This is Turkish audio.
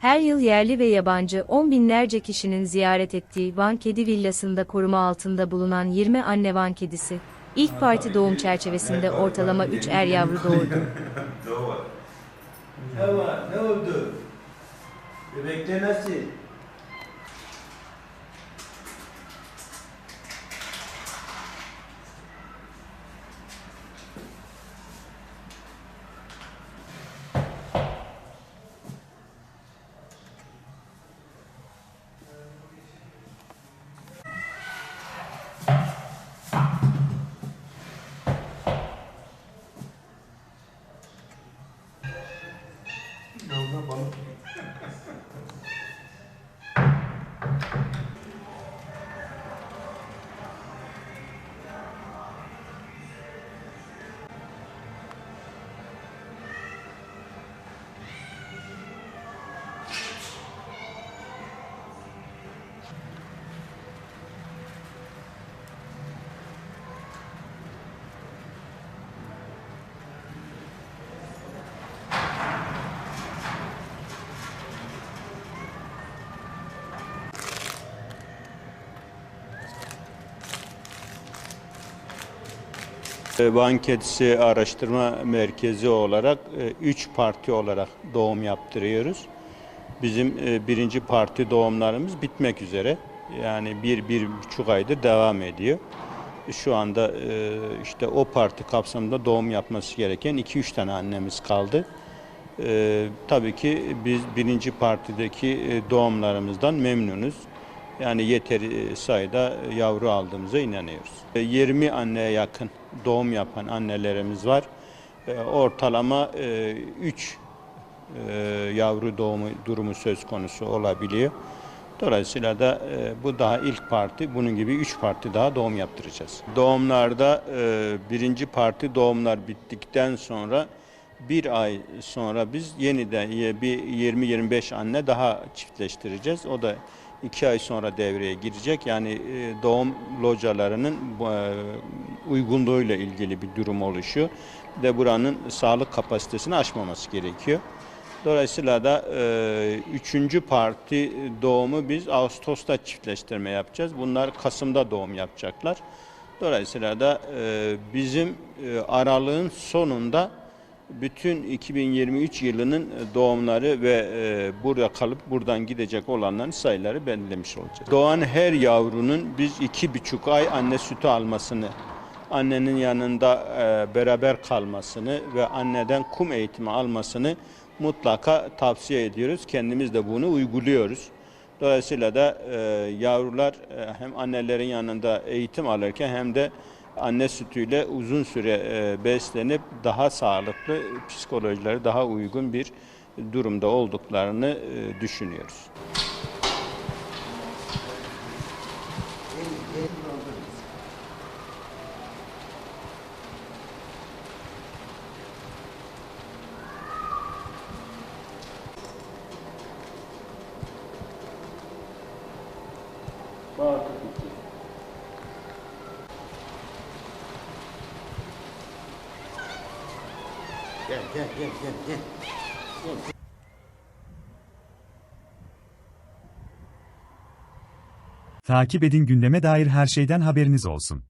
Her yıl yerli ve yabancı on binlerce kişinin ziyaret ettiği Van Kedi Villası'nda koruma altında bulunan 20 anne Van kedisi, ilk parti doğum çerçevesinde ortalama 3 er yavru doğurdu. Doğru. Ne 那我们。Van Kedisi Araştırma Merkezi olarak 3 parti olarak doğum yaptırıyoruz. Bizim e, birinci parti doğumlarımız bitmek üzere. Yani bir, bir buçuk aydır devam ediyor. Şu anda e, işte o parti kapsamında doğum yapması gereken 2-3 tane annemiz kaldı. E, tabii ki biz birinci partideki e, doğumlarımızdan memnunuz. Yani yeteri sayıda yavru aldığımıza inanıyoruz. E, 20 anneye yakın doğum yapan annelerimiz var. E, Ortalama 3 yavru doğumu durumu söz konusu olabiliyor. Dolayısıyla da e, bu daha ilk parti, bunun gibi 3 parti daha doğum yaptıracağız. Doğumlarda e, birinci parti doğumlar bittikten sonra bir ay sonra biz yeniden ye- bir 20-25 anne daha çiftleştireceğiz. O da iki ay sonra devreye girecek. Yani e, doğum localarının e, uygunluğuyla ilgili bir durum oluşuyor. Bir de buranın sağlık kapasitesini aşmaması gerekiyor. Dolayısıyla da e, üçüncü parti doğumu biz Ağustos'ta çiftleştirme yapacağız. Bunlar Kasım'da doğum yapacaklar. Dolayısıyla da e, bizim e, aralığın sonunda bütün 2023 yılının doğumları ve e, burada kalıp buradan gidecek olanların sayıları belirlemiş olacağız. Doğan her yavrunun biz iki buçuk ay anne sütü almasını, annenin yanında e, beraber kalmasını ve anneden kum eğitimi almasını mutlaka tavsiye ediyoruz. Kendimiz de bunu uyguluyoruz. Dolayısıyla da e, yavrular e, hem annelerin yanında eğitim alırken hem de anne sütüyle uzun süre e, beslenip daha sağlıklı, psikolojileri daha uygun bir durumda olduklarını e, Gel gel gel gel gel. Takip edin gündeme dair her şeyden haberiniz olsun.